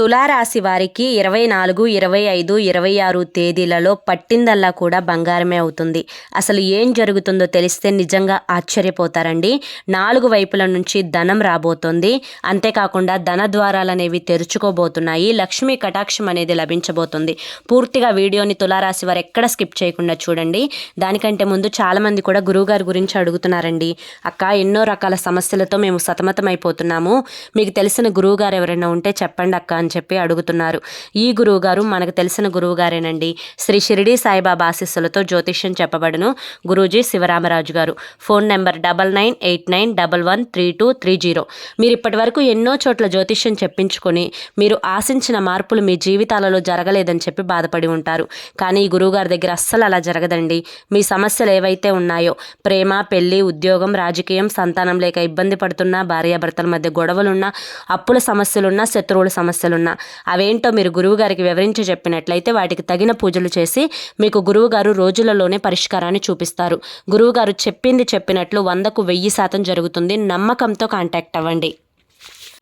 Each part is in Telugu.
తులారాశి వారికి ఇరవై నాలుగు ఇరవై ఐదు ఇరవై ఆరు తేదీలలో పట్టిందల్లా కూడా బంగారమే అవుతుంది. అసలు ఏం జరుగుతుందో తెలిస్తే నిజంగా ఆశ్చర్యపోతారండి. నాలుగు వైపుల నుంచి ధనం రాబోతోంది. అంతేకాకుండా ధన ద్వారాలు అనేవి తెరుచుకోబోతున్నాయి. లక్ష్మీ కటాక్షం అనేది లభించబోతుంది. పూర్తిగా వీడియోని తులారాశి వారు ఎక్కడ స్కిప్ చేయకుండా చూడండి. దానికంటే ముందు చాలామంది కూడా గురువుగారి గురించి అడుగుతున్నారండి. అక్క ఎన్నో రకాల సమస్యలతో మేము సతమతమైపోతున్నాము. మీకు తెలిసిన గురువుగారు ఎవరైనా ఉంటే చెప్పండి అక్క అని చెప్పి అడుగుతున్నారు. ఈ గురువుగారు మనకు తెలిసిన గురువుగారేనండి. శ్రీ షిరిడి సాయిబాబా ఆశీస్సులతో జ్యోతిష్యం చెప్పబడును గురూజీ శివరామరాజు గారు. Phone number double nine eight nine double one three two three zero. మీరు ఇప్పటి వరకు ఎన్నో చోట్ల జ్యోతిష్యం చెప్పించుకొని మీరు ఆశించిన మార్పులు మీ జీవితాలలో జరగలేదని చెప్పి బాధపడి ఉంటారు. కానీ ఈ గురువుగారి దగ్గర అస్సలు అలా జరగదండి. మీ సమస్యలు ఏవైతే ఉన్నాయో ప్రేమ పెళ్ళి ఉద్యోగం రాజకీయం సంతానం లేక ఇబ్బంది పడుతున్నా భార్యాభర్తల మధ్య గొడవలున్నా అప్పుల సమస్యలున్నా శత్రువుల సమస్యలున్నా అవేంటో మీరు గురువుగారికి వివరించి చెప్పినట్లయితే వాటికి తగిన పూజలు చేసి మీకు గురువుగారు రోజులలోనే పరిష్కారాన్ని చూపిస్తారు. గురువుగారు చెప్పింది చెప్పినట్లు వందకు వెయ్యి శాతం జరుగుతుంది. నమ్మకంతో కాంటాక్ట్ అవ్వండి.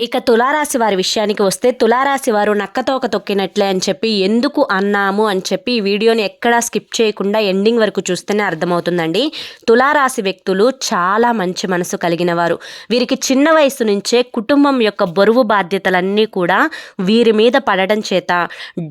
ఇక తులారాశి వారి విషయానికి వస్తే తులారాశి వారు నక్కతోక తొక్కినట్లే అని చెప్పి ఎందుకు అన్నాము అని చెప్పి ఈ వీడియోని ఎక్కడా స్కిప్ చేయకుండా ఎండింగ్ వరకు చూస్తేనే అర్థమవుతుందండి. తులారాశి వ్యక్తులు చాలా మంచి మనసు కలిగిన వారు. వీరికి చిన్న వయసు నుంచే కుటుంబం యొక్క బరువు బాధ్యతలన్నీ కూడా వీరి మీద పడడం చేత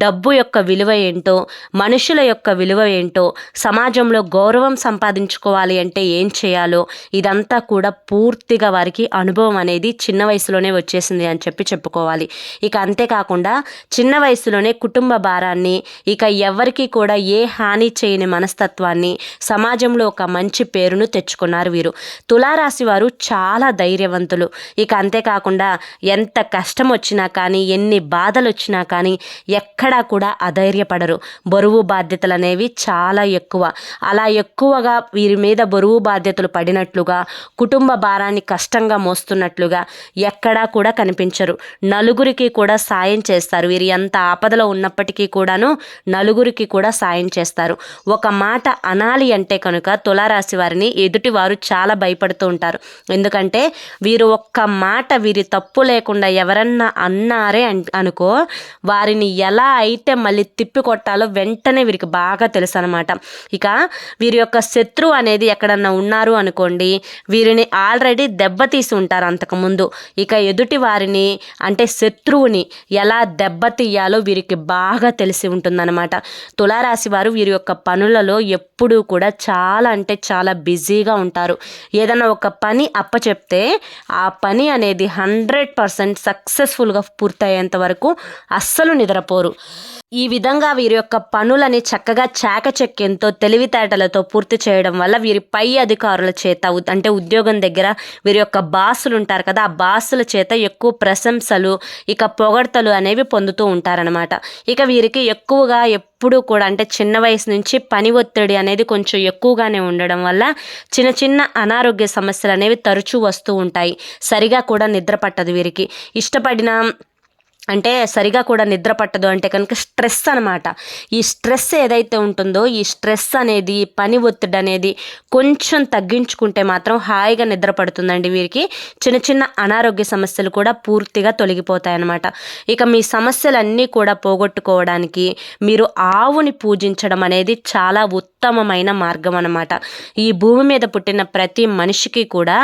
డబ్బు యొక్క విలువ ఏంటో మనుషుల యొక్క విలువ ఏంటో సమాజంలో గౌరవం సంపాదించుకోవాలి అంటే ఏం చేయాలో ఇదంతా కూడా పూర్తిగా వారికి అనుభవం అనేది చిన్న వయసులోనే వచ్చేసింది అని చెప్పి చెప్పుకోవాలి. ఇక అంతేకాకుండా చిన్న వయసులోనే కుటుంబ భారాన్ని ఇక ఎవరికి కూడా ఏ హాని చేయని మనస్తత్వాన్ని సమాజంలో ఒక మంచి పేరును తెచ్చుకున్నారు వీరు. తులారాశి వారు చాలా ధైర్యవంతులు. ఇక అంతేకాకుండా ఎంత కష్టం వచ్చినా కానీ ఎన్ని బాధలు వచ్చినా కానీ ఎక్కడా కూడా అధైర్యపడరు. బరువు బాధ్యతలు అనేవి చాలా ఎక్కువ. అలా ఎక్కువగా వీరి మీద బరువు బాధ్యతలు పడినట్లుగా కుటుంబ భారాన్ని కష్టంగా మోస్తున్నట్లుగా ఎక్కడా కూడా కనిపించరు. నలుగురికి కూడా సాయం చేస్తారు. వీరు ఎంత ఆపదలో ఉన్నప్పటికీ కూడాను నలుగురికి కూడా సాయం చేస్తారు. ఒక మాట అనాలి అంటే కనుక తులారాశి వారిని ఎదుటి వారు చాలా భయపడుతూ ఉంటారు. ఎందుకంటే వీరు ఒక్క మాట వీరి తప్పు లేకుండా ఎవరన్నా అన్నారే అనుకో వారిని ఎలా అయితే మళ్ళీ తిప్పి కొట్టాలో వెంటనే వీరికి బాగా తెలుసు అనమాట ఇక వీరి యొక్క శత్రువు అనేది ఎక్కడన్నా ఉన్నారు అనుకోండి వీరిని ఆల్రెడీ దెబ్బతీసి ఉంటారు అంతకుముందు ఇక ఎదుటి వారిని అంటే శత్రువుని ఎలా దెబ్బతీయాలో వీరికి బాగా తెలిసి ఉంటుందన్నమాట. తులారాశి వారు వీరి యొక్క పనులలో ఎప్పుడూ కూడా చాలా అంటే చాలా బిజీగా ఉంటారు. ఏదైనా ఒక పని అప్పచెప్తే ఆ పని అనేది హండ్రెడ్ పర్సెంట్ సక్సెస్ఫుల్గా పూర్తయ్యేంత వరకు అస్సలు నిద్రపోరు. ఈ విధంగా వీరి యొక్క పనులని చక్కగా చాకచక్యంతో తెలివితేటలతో పూర్తి చేయడం వల్ల వీరి పై అధికారుల చేత అంటే ఉద్యోగం దగ్గర వీరి యొక్క బాసులు ఉంటారు కదా ఆ బాసుల చేత ఎక్కువ ప్రశంసలు ఇక పొగడ్తలు అనేవి పొందుతూ ఉంటారనమాట ఇక వీరికి ఎక్కువగా ఎప్పుడూ కూడా అంటే చిన్న వయసు నుంచి పని ఒత్తిడి అనేది కొంచెం ఎక్కువగానే ఉండడం వల్ల చిన్న చిన్న అనారోగ్య సమస్యలు అనేవి తరచూ వస్తూ ఉంటాయి. సరిగా కూడా నిద్ర పట్టదు వీరికి. ఇష్టపడిన అంటే సరిగా కూడా నిద్ర పట్టదు అంటే కనుక స్ట్రెస్ అనమాట ఈ స్ట్రెస్ ఏదైతే ఉంటుందో ఈ స్ట్రెస్ అనేది పని ఒత్తిడి అనేది కొంచెం తగ్గించుకుంటే మాత్రం హాయిగా నిద్ర పడుతుందండి వీరికి. చిన్న చిన్న అనారోగ్య సమస్యలు కూడా పూర్తిగా తొలగిపోతాయి అన్నమాట ఇక మీ సమస్యలన్నీ కూడా పోగొట్టుకోవడానికి మీరు ఆవుని పూజించడం అనేది చాలా ఉత్తమమైన మార్గం అన్నమాట. ఈ భూమి మీద పుట్టిన ప్రతి మనిషికి కూడా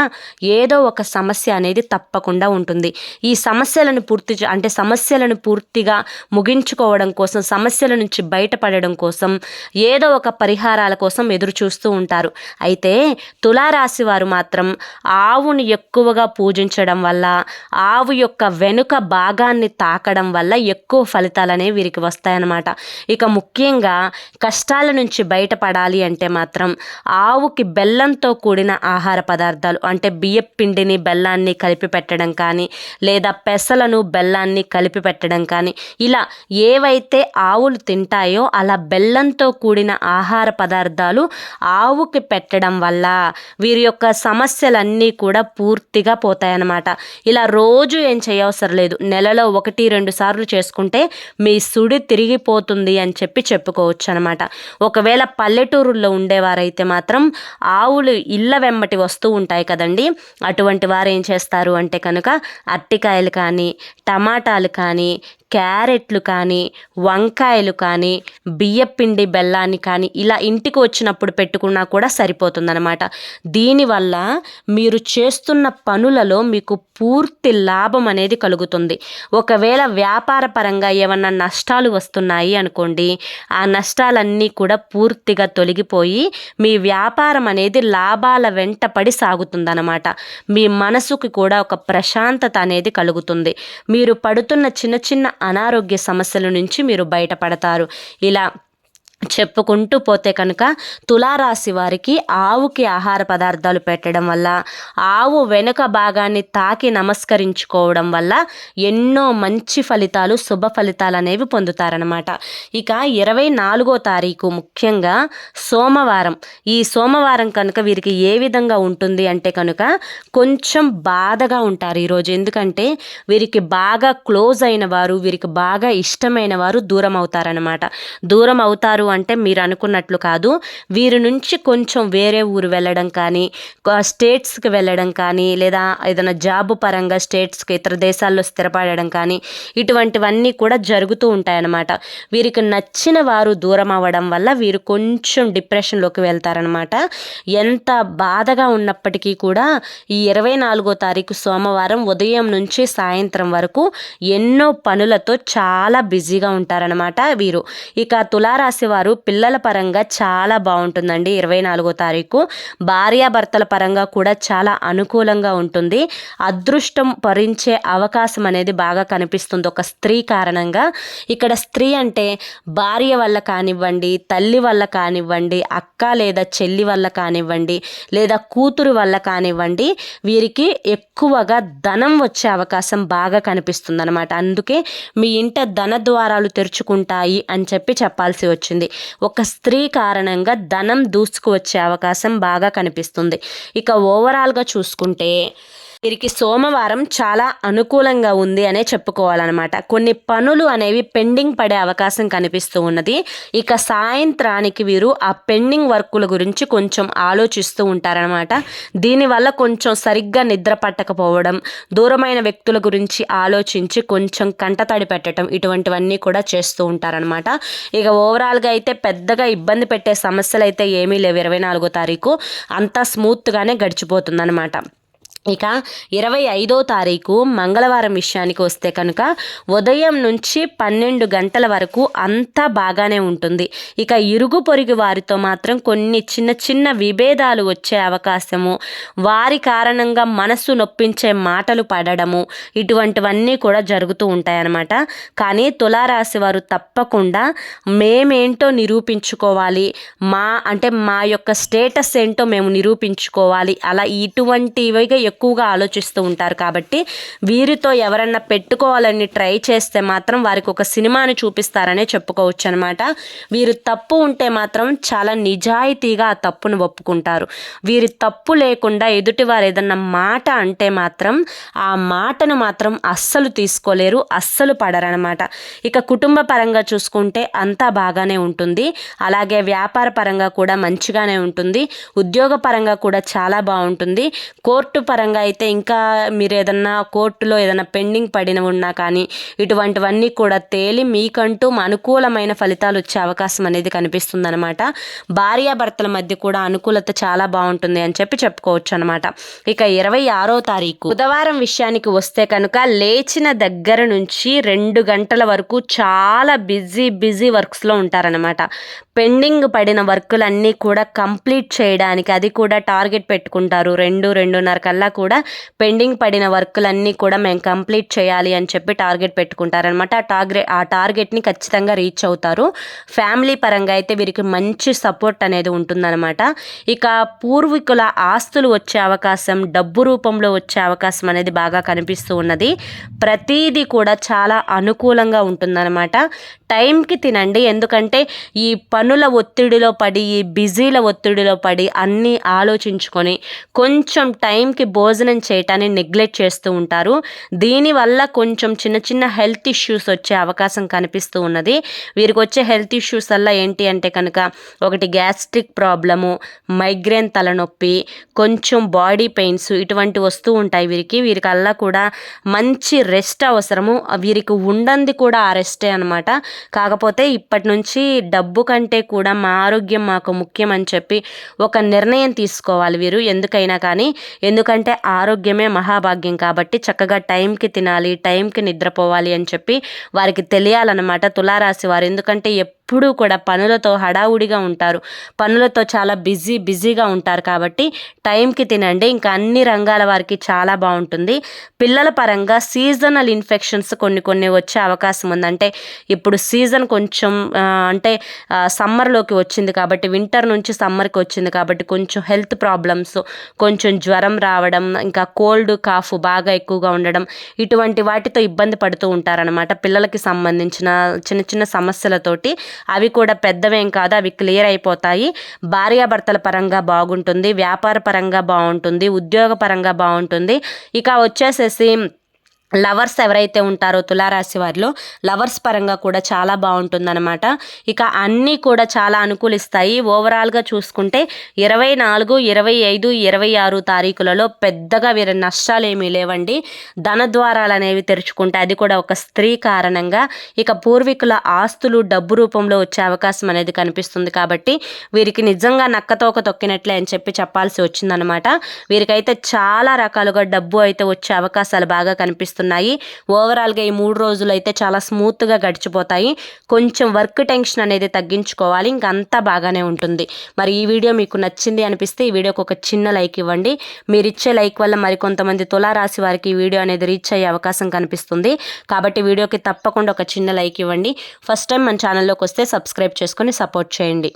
ఏదో ఒక సమస్య అనేది తప్పకుండా ఉంటుంది. ఈ సమస్యలను పూర్తి అంటే అంటే సమస్యలను పూర్తిగా ముగించుకోవడం కోసం సమస్యల నుంచి బయటపడడం కోసం ఏదో ఒక పరిహారాల కోసం ఎదురు చూస్తూ ఉంటారు. అయితే తులారాశి వారు మాత్రం ఆవుని ఎక్కువగా పూజించడం వల్ల ఆవు యొక్క వెనుక భాగాన్ని తాకడం వల్ల ఎక్కువ ఫలితాలు అనేవి వీరికి వస్తాయన్నమాట. ఇక ముఖ్యంగా కష్టాల నుంచి బయటపడాలి అంటే మాత్రం ఆవుకి బెల్లంతో కూడిన ఆహార పదార్థాలు అంటే బియ్యపిండిని బెల్లాన్ని కలిపి పెట్టడం కానీ లేదా పెసలను బెల్లాన్ని కలిపి కలిపి పెట్టడం కానీ ఇలా ఏవైతే ఆవులు తింటాయో అలా బెల్లంతో కూడిన ఆహార పదార్థాలు ఆవుకి పెట్టడం వల్ల వీరి యొక్క సమస్యలన్నీ కూడా పూర్తిగా పోతాయన్నమాట. ఇలా రోజు ఏం చేయవసరం లేదు. నెలలో ఒకటి రెండు సార్లు చేసుకుంటే మీ సుడి తిరిగిపోతుంది అని చెప్పి చెప్పుకోవచ్చు అనమాట ఒకవేళ పల్లెటూరుల్లో ఉండేవారైతే మాత్రం ఆవులు ఇళ్ళ వెంబటి వస్తూ ఉంటాయి కదండి. అటువంటి వారు ఏం చేస్తారు అంటే కనుక అరటికాయలు కానీ టమాటాలు కానీ క్యారెట్లు కానీ వంకాయలు కానీ బియ్యపిండి బెల్లాన్ని కానీ ఇలా ఇంటికి వచ్చినప్పుడు పెట్టుకున్నా కూడా సరిపోతుందన్నమాట. దీనివల్ల మీరు చేస్తున్న పనులలో మీకు పూర్తి లాభం అనేది కలుగుతుంది. ఒకవేళ వ్యాపార పరంగా ఏమన్నా నష్టాలు వస్తున్నాయి అనుకోండి ఆ నష్టాలన్నీ కూడా పూర్తిగా తొలగిపోయి మీ వ్యాపారం అనేది లాభాల వెంట పడి సాగుతుందన్నమాట. మీ మనసుకి కూడా ఒక ప్రశాంతత అనేది కలుగుతుంది. మీరు పడుతున్న చిన్న చిన్న అనారోగ్య సమస్యల నుంచి మీరు బయటపడతారు. ఇలా చెప్పుకుంటూ పోతే కనుక తులారాశి వారికి ఆవుకి ఆహార పదార్థాలు పెట్టడం వల్ల ఆవు వెనుక భాగాన్ని తాకి నమస్కరించుకోవడం వల్ల ఎన్నో మంచి ఫలితాలు శుభ ఫలితాలు అనేవి పొందుతారనమాట ఇక ఇరవై నాలుగో తారీఖు ముఖ్యంగా సోమవారం. ఈ సోమవారం కనుక వీరికి ఏ విధంగా ఉంటుంది అంటే కనుక కొంచెం బాధగా ఉంటారు ఈరోజు. ఎందుకంటే వీరికి బాగా క్లోజ్ అయిన వారు వీరికి బాగా ఇష్టమైన వారు దూరం అవుతారనమాట దూరం అవుతారు అంటే మీరు అనుకున్నట్లు కాదు. వీరి నుంచి కొంచెం వేరే ఊరు వెళ్ళడం కానీ స్టేట్స్కి వెళ్ళడం కానీ లేదా ఏదైనా జాబ్ పరంగా స్టేట్స్కి ఇతర దేశాల్లో స్థిరపడడం కానీ ఇటువంటివన్నీ కూడా జరుగుతూ ఉంటాయన్నమాట. వీరికి నచ్చిన వారు దూరం అవ్వడం వల్ల వీరు కొంచెం డిప్రెషన్లోకి వెళ్తారనమాట ఎంత బాధగా ఉన్నప్పటికీ కూడా ఈ ఇరవై నాలుగో తారీఖు సోమవారం ఉదయం నుంచి సాయంత్రం వరకు ఎన్నో పనులతో చాలా బిజీగా ఉంటారనమాట వీరు. ఇక తులారాశి వారు పిల్లల పరంగా చాలా బాగుంటుందండి. ఇరవై నాలుగో తారీఖు భార్యాభర్తల పరంగా కూడా చాలా అనుకూలంగా ఉంటుంది. అదృష్టం భరించే అవకాశం అనేది బాగా కనిపిస్తుంది. ఒక స్త్రీ కారణంగా ఇక్కడ స్త్రీ అంటే భార్య వల్ల కానివ్వండి తల్లి వల్ల కానివ్వండి అక్క లేదా చెల్లి వల్ల కానివ్వండి లేదా కూతురు వల్ల కానివ్వండి వీరికి ఎక్కువగా ధనం వచ్చే అవకాశం బాగా కనిపిస్తుంది అనమాట అందుకే మీ ఇంట ధన ద్వారాలు తెరుచుకుంటాయి అని చెప్పి చెప్పాల్సి వచ్చింది. ఒక స్త్రీ కారణంగా ధనం దూసుకువచ్చే అవకాశం బాగా కనిపిస్తుంది. ఇక ఓవరాల్గా చూసుకుంటే వీరికి సోమవారం చాలా అనుకూలంగా ఉంది అనే చెప్పుకోవాలన్నమాట. కొన్ని పనులు అనేవి పెండింగ్ పడే అవకాశం కనిపిస్తూ ఉన్నది. ఇక సాయంత్రానికి వీరు ఆ పెండింగ్ వర్కుల గురించి కొంచెం ఆలోచిస్తూ ఉంటారనమాట దీనివల్ల కొంచెం సరిగ్గా నిద్ర పట్టకపోవడం దూరమైన వ్యక్తుల గురించి ఆలోచించి కొంచెం కంటతడి పెట్టడం ఇటువంటివన్నీ కూడా చేస్తూ ఉంటారనమాట ఇక ఓవరాల్గా అయితే పెద్దగా ఇబ్బంది పెట్టే సమస్యలు అయితే ఏమీ లేవు ఇరవై నాలుగో తారీఖు. అంతా స్మూత్గానే గడిచిపోతుందన్నమాట. ఇక ఇరవై ఐదో తారీఖు మంగళవారం విషయానికి వస్తే కనుక ఉదయం నుంచి పన్నెండు గంటల వరకు అంతా బాగానే ఉంటుంది. ఇక ఇరుగు పొరుగు వారితో మాత్రం కొన్ని చిన్న చిన్న విభేదాలు వచ్చే అవకాశము వారి కారణంగా మనసు నొప్పించే మాటలు పడడము ఇటువంటివన్నీ కూడా జరుగుతూ ఉంటాయన్నమాట. కానీ తులారాశి వారు తప్పకుండా మేమేంటో నిరూపించుకోవాలి మా అంటే మా యొక్క స్టేటస్ ఏంటో మేము నిరూపించుకోవాలి. అలా ఇటువంటివిగా ఎక్కువగా ఆలోచిస్తూ ఉంటారు కాబట్టి వీరితో ఎవరన్నా పెట్టుకోవాలని ట్రై చేస్తే మాత్రం వారికి ఒక సినిమాని చూపిస్తారనే చెప్పుకోవచ్చు అనమాట వీరు తప్పు ఉంటే మాత్రం చాలా నిజాయితీగా ఆ తప్పును ఒప్పుకుంటారు. వీరి తప్పు లేకుండా ఎదుటివారు ఏదన్నా మాట అంటే మాత్రం ఆ మాటను మాత్రం అస్సలు తీసుకోలేరు అస్సలు పడరనమాట. ఇక కుటుంబ పరంగా చూసుకుంటే అంతా బాగానే ఉంటుంది. అలాగే వ్యాపార పరంగా కూడా మంచిగానే ఉంటుంది. ఉద్యోగ పరంగా కూడా చాలా బాగుంటుంది. కోర్టు పరంగా అయితే ఇంకా మీరు ఏదన్నా కోర్టులో ఏదైనా పెండింగ్ పడిన ఉన్నా కానీ ఇటువంటివన్నీ కూడా తేలి మీకంటూ అనుకూలమైన ఫలితాలు వచ్చే అవకాశం అనేది కనిపిస్తుంది అనమాట భార్యాభర్తల మధ్య కూడా అనుకూలత చాలా బాగుంటుంది అని చెప్పి చెప్పుకోవచ్చు అనమాట ఇక ఇరవై ఆరో తారీఖు. బుధవారం విషయానికి వస్తే కనుక లేచిన దగ్గర నుంచి రెండు గంటల వరకు చాలా బిజీ బిజీ వర్క్స్లో ఉంటారనమాట పెండింగ్ పడిన వర్కులన్నీ కూడా కంప్లీట్ చేయడానికి అది కూడా టార్గెట్ పెట్టుకుంటారు. రెండు రెండున్నర కల్లా కూడా పెండింగ్ పడిన వర్కులన్నీ కూడా మేము కంప్లీట్ చేయాలి అని చెప్పి టార్గెట్ పెట్టుకుంటారనమాట ఆ టార్గెట్ ఆ టార్గెట్ని ఖచ్చితంగా రీచ్ అవుతారు. ఫ్యామిలీ పరంగా అయితే వీరికి మంచి సపోర్ట్ అనేది ఉంటుందన్నమాట. ఇక పూర్వీకుల ఆస్తులు వచ్చే అవకాశం డబ్బు రూపంలో వచ్చే అవకాశం అనేది బాగా కనిపిస్తూ ఉన్నది. ప్రతీది కూడా చాలా అనుకూలంగా ఉంటుందన్నమాట. టైంకి తినండి. ఎందుకంటే ఈ ప పనుల ఒత్తిడిలో పడి ఈ బిజీల ఒత్తిడిలో పడి అన్నీ ఆలోచించుకొని కొంచెం టైంకి భోజనం చేయటాన్ని నెగ్లెక్ట్ చేస్తూ ఉంటారు. దీనివల్ల కొంచెం చిన్న చిన్న హెల్త్ ఇష్యూస్ వచ్చే అవకాశం కనిపిస్తూ ఉన్నది. వీరికి వచ్చే హెల్త్ ఇష్యూస్ వల్ల ఏంటి అంటే కనుక ఒకటి గ్యాస్ట్రిక్ ప్రాబ్లము మైగ్రేన్ తలనొప్పి కొంచెం బాడీ పెయిన్స్ ఇటువంటి వస్తూ ఉంటాయి వీరికి. వీరికల్లా కూడా మంచి రెస్ట్ అవసరము. వీరికి ఉండంది కూడా ఆ రెస్టే అనమాట కాకపోతే ఇప్పటి నుంచి డబ్బు కంటే కూడా మా ఆరోగ్యం మాకు ముఖ్యం అని చెప్పి ఒక నిర్ణయం తీసుకోవాలి వీరు. ఎందుకైనా కానీ ఎందుకంటే ఆరోగ్యమే మహాభాగ్యం కాబట్టి చక్కగా టైంకి తినాలి టైంకి నిద్రపోవాలి అని చెప్పి వారికి తెలియాలన్నమాట తులారాశి వారు. ఎందుకంటే ఎప్పుడూ కూడా పనులతో హడావుడిగా ఉంటారు. పనులతో చాలా బిజీ బిజీగా ఉంటారు కాబట్టి టైంకి తినండి. ఇంకా అన్ని రంగాల వారికి చాలా బాగుంటుంది. పిల్లల పరంగా సీజనల్ ఇన్ఫెక్షన్స్ కొన్ని కొన్ని వచ్చే అవకాశం ఉంది. అంటే ఇప్పుడు సీజన్ కొంచెం అంటే సమ్మర్లోకి వచ్చింది కాబట్టి వింటర్ నుంచి సమ్మర్కి వచ్చింది కాబట్టి కొంచెం హెల్త్ ప్రాబ్లమ్స్ కొంచెం జ్వరం రావడం ఇంకా కోల్డ్ కాఫ్ బాగా ఎక్కువగా ఉండడం ఇటువంటి వాటితో ఇబ్బంది పడుతూ ఉంటారనమాట పిల్లలకి సంబంధించిన చిన్న చిన్న సమస్యలతోటి అవి కూడా పెద్దవేం కాదు అవి క్లియర్ అయిపోతాయి. భార్యాభర్తల పరంగా బాగుంటుంది వ్యాపార పరంగా బాగుంటుంది ఉద్యోగ పరంగా బాగుంటుంది. ఇక వచ్చేసేసి లవర్స్ ఎవరైతే ఉంటారో తులారాశి వారిలో లవర్స్ పరంగా కూడా చాలా బాగుంటుందన్నమాట. ఇక అన్నీ కూడా చాలా అనుకూలిస్తాయి. ఓవరాల్గా చూసుకుంటే ఇరవై నాలుగు ఇరవై ఐదు ఇరవై ఆరు తారీఖులలో పెద్దగా వీరి నష్టాలు ఏమీ లేవండి. ధన ద్వారాలు అనేవి తెరుచుకుంటే అది కూడా ఒక స్త్రీ కారణంగా ఇక పూర్వీకుల ఆస్తులు డబ్బు రూపంలో వచ్చే అవకాశం అనేది కనిపిస్తుంది కాబట్టి వీరికి నిజంగా నక్కతోక తొక్కినట్లే అని చెప్పి చెప్పాల్సి వచ్చిందనమాట వీరికైతే చాలా రకాలుగా డబ్బు అయితే వచ్చే అవకాశాలు బాగా కనిపిస్తుంది కనిపిస్తున్నాయి ఓవరాల్గా ఈ మూడు రోజులు అయితే చాలా స్మూత్గా గడిచిపోతాయి. కొంచెం వర్క్ టెన్షన్ అనేది తగ్గించుకోవాలి. ఇంకంతా బాగానే ఉంటుంది. మరి ఈ వీడియో మీకు నచ్చింది అనిపిస్తే ఈ వీడియోకి ఒక చిన్న లైక్ ఇవ్వండి. మీరు ఇచ్చే లైక్ వల్ల మరికొంతమంది తులారాశి వారికి ఈ వీడియో అనేది రీచ్ అయ్యే అవకాశం కనిపిస్తుంది. కాబట్టి వీడియోకి తప్పకుండా ఒక చిన్న లైక్ ఇవ్వండి. ఫస్ట్ టైం మన ఛానల్లోకి వస్తే సబ్స్క్రైబ్ చేసుకొని సపోర్ట్ చేయండి.